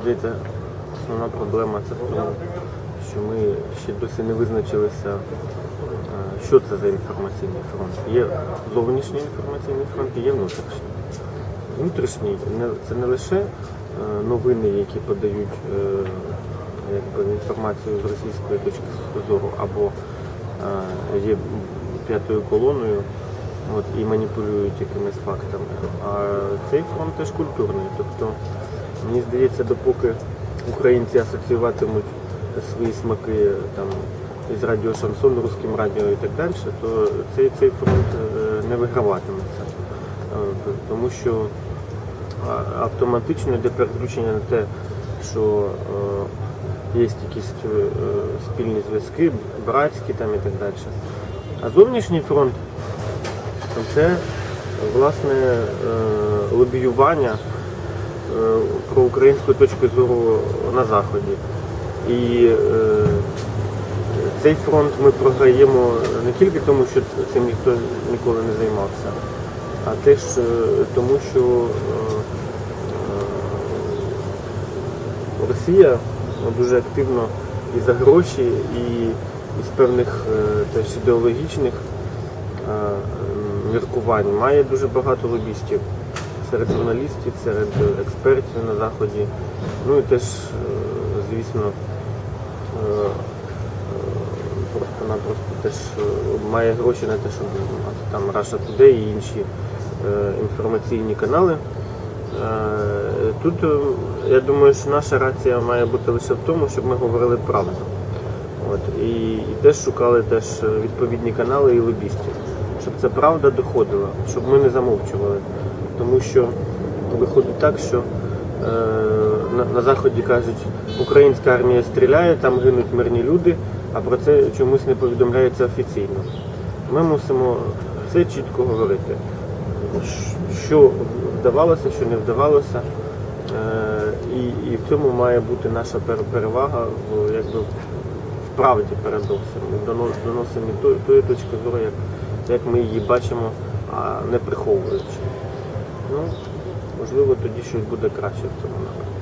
здається, основна проблема це в тому, що ми ще досі не визначилися, е, що це за інформаційний фронт. Є зовнішній інформаційний фронт і є внутрішній. Внутрішній це не лише е, новини, які подають е, якби, інформацію з російської точки зору, або є п'ятою колоною от, і маніпулюють якимись фактами. А цей фронт теж культурний. Тобто, мені здається, допоки українці асоціюватимуть свої смаки там, із радіо Шансон, русським радіо і так далі, то цей, цей фронт е, не виграватиметься. Е, Тому що автоматично йде переключення на те, що е, є якісь спільні зв'язки, братські там і так далі. А зовнішній фронт це власне лобіювання про українську точку зору на Заході. І е, цей фронт ми програємо не тільки тому, що цим ніхто ніколи не займався, а теж е, тому, що е, е, Росія дуже активно і за гроші, і із певних е, теж ідеологічних е, міркувань має дуже багато лобістів серед журналістів, серед експертів на Заході. Ну і теж, е, звісно, е, е, просто-напросто теж має гроші на те, щоб там Russia Today і інші інформаційні канали. Тут я думаю, що наша рація має бути лише в тому, щоб ми говорили правду. От, і, і теж шукали теж відповідні канали і лобістів, щоб ця правда доходила, щоб ми не замовчували. Тому що виходить так, що е, на, Заході кажуть, українська армія стріляє, там гинуть мирні люди, а про це чомусь не повідомляється офіційно. Ми мусимо все чітко говорити, що вдавалося, що не вдавалося. Е, і, і в цьому має бути наша перевага в, якби, в правді передовсім. Доносимо тої точки зору, як, як ми її бачимо, а не приховуючи. Ну, можливо, тоді щось буде краще в цьому напрямку.